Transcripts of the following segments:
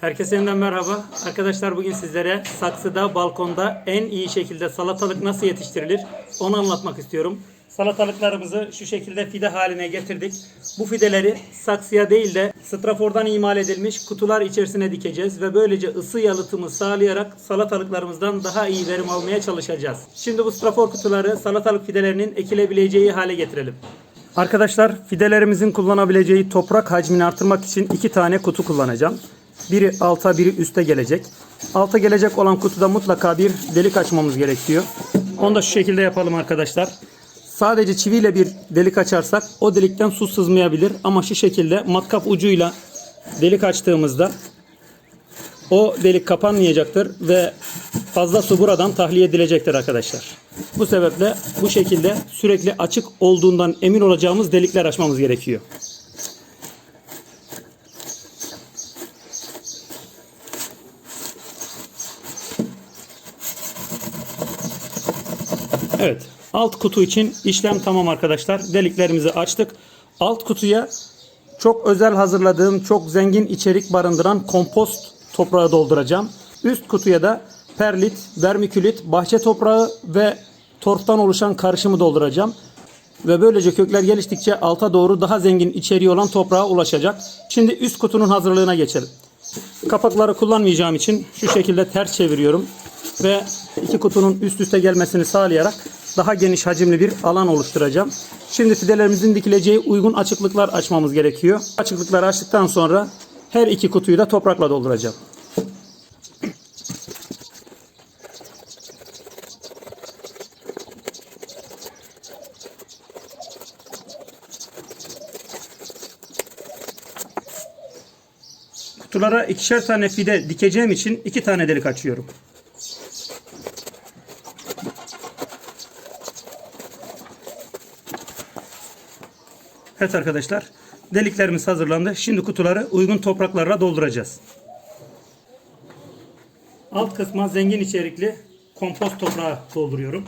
Herkese yeniden merhaba. Arkadaşlar bugün sizlere saksıda, balkonda en iyi şekilde salatalık nasıl yetiştirilir onu anlatmak istiyorum. Salatalıklarımızı şu şekilde fide haline getirdik. Bu fideleri saksıya değil de strafordan imal edilmiş kutular içerisine dikeceğiz ve böylece ısı yalıtımı sağlayarak salatalıklarımızdan daha iyi verim almaya çalışacağız. Şimdi bu strafor kutuları salatalık fidelerinin ekilebileceği hale getirelim. Arkadaşlar fidelerimizin kullanabileceği toprak hacmini artırmak için iki tane kutu kullanacağım. Biri alta biri üste gelecek. Alta gelecek olan kutuda mutlaka bir delik açmamız gerekiyor. Onu da şu şekilde yapalım arkadaşlar. Sadece çiviyle bir delik açarsak o delikten su sızmayabilir. Ama şu şekilde matkap ucuyla delik açtığımızda o delik kapanmayacaktır ve fazla su buradan tahliye edilecektir arkadaşlar. Bu sebeple bu şekilde sürekli açık olduğundan emin olacağımız delikler açmamız gerekiyor. Evet. Alt kutu için işlem tamam arkadaşlar. Deliklerimizi açtık. Alt kutuya çok özel hazırladığım, çok zengin içerik barındıran kompost toprağı dolduracağım. Üst kutuya da perlit, vermikülit, bahçe toprağı ve torftan oluşan karışımı dolduracağım. Ve böylece kökler geliştikçe alta doğru daha zengin içeriği olan toprağa ulaşacak. Şimdi üst kutunun hazırlığına geçelim. Kapakları kullanmayacağım için şu şekilde ters çeviriyorum. Ve iki kutunun üst üste gelmesini sağlayarak daha geniş hacimli bir alan oluşturacağım. Şimdi fidelerimizin dikileceği uygun açıklıklar açmamız gerekiyor. Açıklıkları açtıktan sonra her iki kutuyu da toprakla dolduracağım. Kutulara ikişer tane fide dikeceğim için iki tane delik açıyorum. Evet arkadaşlar deliklerimiz hazırlandı. Şimdi kutuları uygun topraklarla dolduracağız. Alt kısma zengin içerikli kompost toprağı dolduruyorum.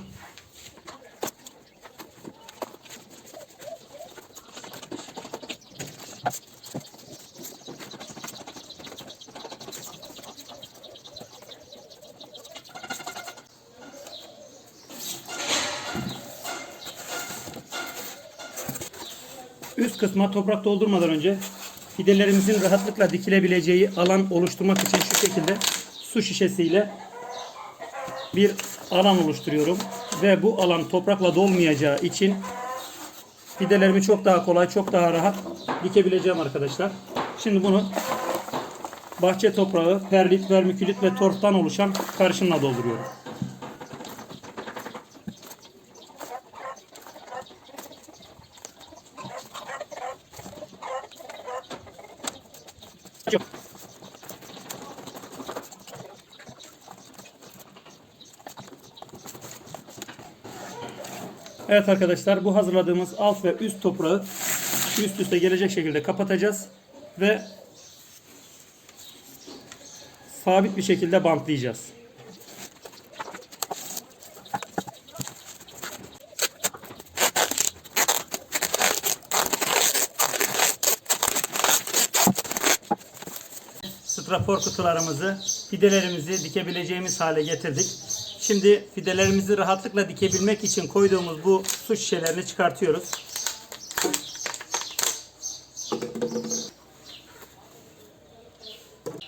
Üst kısma toprak doldurmadan önce fidelerimizin rahatlıkla dikilebileceği alan oluşturmak için şu şekilde su şişesiyle bir alan oluşturuyorum. Ve bu alan toprakla dolmayacağı için fidelerimi çok daha kolay, çok daha rahat dikebileceğim arkadaşlar. Şimdi bunu bahçe toprağı, perlit, vermikülit ve torftan oluşan karışımla dolduruyorum. Evet arkadaşlar bu hazırladığımız alt ve üst toprağı üst üste gelecek şekilde kapatacağız ve sabit bir şekilde bantlayacağız. strafor kutularımızı, fidelerimizi dikebileceğimiz hale getirdik. Şimdi fidelerimizi rahatlıkla dikebilmek için koyduğumuz bu su şişelerini çıkartıyoruz.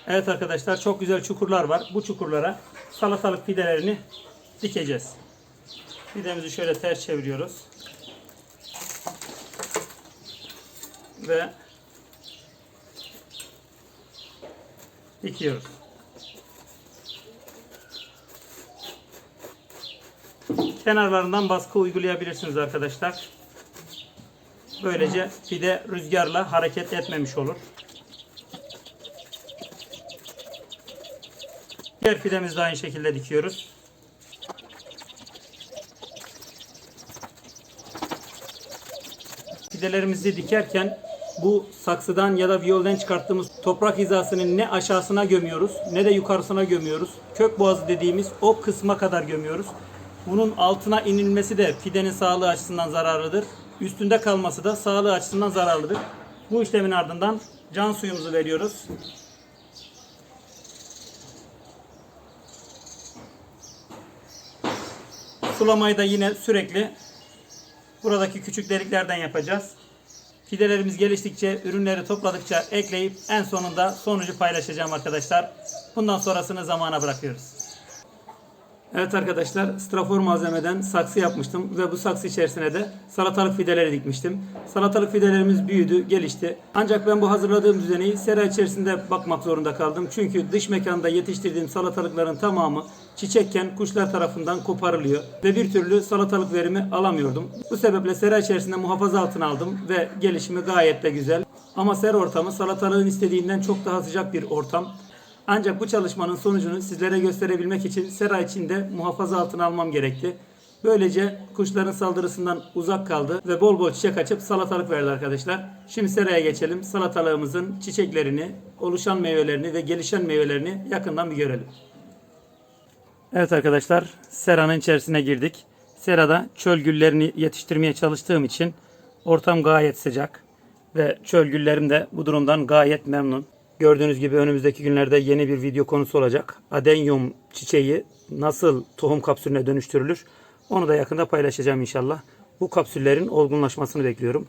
Evet arkadaşlar çok güzel çukurlar var. Bu çukurlara salatalık fidelerini dikeceğiz. Fidemizi şöyle ters çeviriyoruz. Ve dikiyoruz. Kenarlarından baskı uygulayabilirsiniz arkadaşlar. Böylece fide rüzgarla hareket etmemiş olur. Diğer fidemizi de aynı şekilde dikiyoruz. Fidelerimizi dikerken bu saksıdan ya da viyolden çıkarttığımız toprak hizasının ne aşağısına gömüyoruz ne de yukarısına gömüyoruz. Kök boğazı dediğimiz o kısma kadar gömüyoruz. Bunun altına inilmesi de fidenin sağlığı açısından zararlıdır. Üstünde kalması da sağlığı açısından zararlıdır. Bu işlemin ardından can suyumuzu veriyoruz. Sulamayı da yine sürekli buradaki küçük deliklerden yapacağız. Fidelerimiz geliştikçe, ürünleri topladıkça ekleyip en sonunda sonucu paylaşacağım arkadaşlar. Bundan sonrasını zamana bırakıyoruz. Evet arkadaşlar, strafor malzemeden saksı yapmıştım ve bu saksı içerisine de salatalık fideleri dikmiştim. Salatalık fidelerimiz büyüdü, gelişti. Ancak ben bu hazırladığım düzeni sera içerisinde bakmak zorunda kaldım. Çünkü dış mekanda yetiştirdiğim salatalıkların tamamı çiçekken kuşlar tarafından koparılıyor ve bir türlü salatalık verimi alamıyordum. Bu sebeple sera içerisinde muhafaza altına aldım ve gelişimi gayet de güzel. Ama sera ortamı salatalığın istediğinden çok daha sıcak bir ortam. Ancak bu çalışmanın sonucunu sizlere gösterebilmek için sera içinde muhafaza altına almam gerekti. Böylece kuşların saldırısından uzak kaldı ve bol bol çiçek açıp salatalık verdi arkadaşlar. Şimdi seraya geçelim. Salatalığımızın çiçeklerini, oluşan meyvelerini ve gelişen meyvelerini yakından bir görelim. Evet arkadaşlar, seranın içerisine girdik. Serada çöl güllerini yetiştirmeye çalıştığım için ortam gayet sıcak ve çöl güllerim de bu durumdan gayet memnun. Gördüğünüz gibi önümüzdeki günlerde yeni bir video konusu olacak. Adenyum çiçeği nasıl tohum kapsülüne dönüştürülür? Onu da yakında paylaşacağım inşallah. Bu kapsüllerin olgunlaşmasını bekliyorum.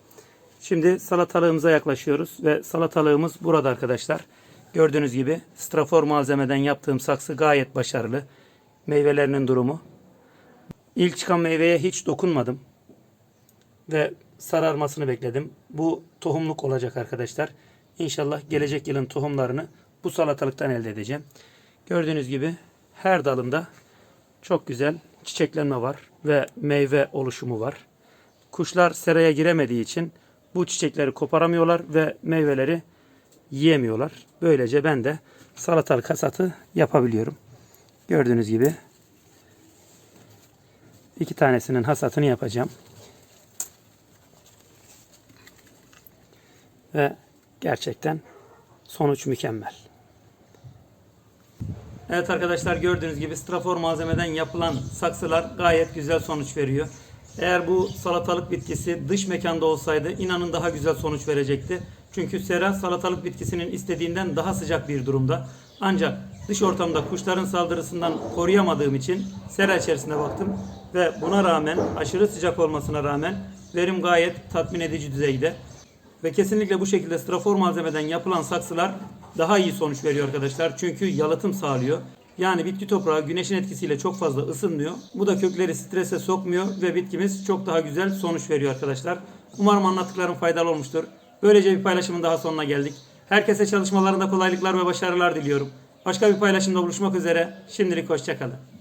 Şimdi salatalığımıza yaklaşıyoruz ve salatalığımız burada arkadaşlar. Gördüğünüz gibi strafor malzemeden yaptığım saksı gayet başarılı. Meyvelerinin durumu. İlk çıkan meyveye hiç dokunmadım. Ve sararmasını bekledim. Bu tohumluk olacak arkadaşlar. İnşallah gelecek yılın tohumlarını bu salatalıktan elde edeceğim. Gördüğünüz gibi her dalında çok güzel çiçeklenme var ve meyve oluşumu var. Kuşlar seraya giremediği için bu çiçekleri koparamıyorlar ve meyveleri yiyemiyorlar. Böylece ben de salatalık hasatı yapabiliyorum. Gördüğünüz gibi iki tanesinin hasatını yapacağım. Ve gerçekten sonuç mükemmel. Evet arkadaşlar gördüğünüz gibi strafor malzemeden yapılan saksılar gayet güzel sonuç veriyor. Eğer bu salatalık bitkisi dış mekanda olsaydı inanın daha güzel sonuç verecekti. Çünkü sera salatalık bitkisinin istediğinden daha sıcak bir durumda. Ancak dış ortamda kuşların saldırısından koruyamadığım için sera içerisine baktım ve buna rağmen aşırı sıcak olmasına rağmen verim gayet tatmin edici düzeyde. Ve kesinlikle bu şekilde strafor malzemeden yapılan saksılar daha iyi sonuç veriyor arkadaşlar. Çünkü yalıtım sağlıyor. Yani bitki toprağı güneşin etkisiyle çok fazla ısınmıyor. Bu da kökleri strese sokmuyor ve bitkimiz çok daha güzel sonuç veriyor arkadaşlar. Umarım anlattıklarım faydalı olmuştur. Böylece bir paylaşımın daha sonuna geldik. Herkese çalışmalarında kolaylıklar ve başarılar diliyorum. Başka bir paylaşımda buluşmak üzere. Şimdilik hoşçakalın.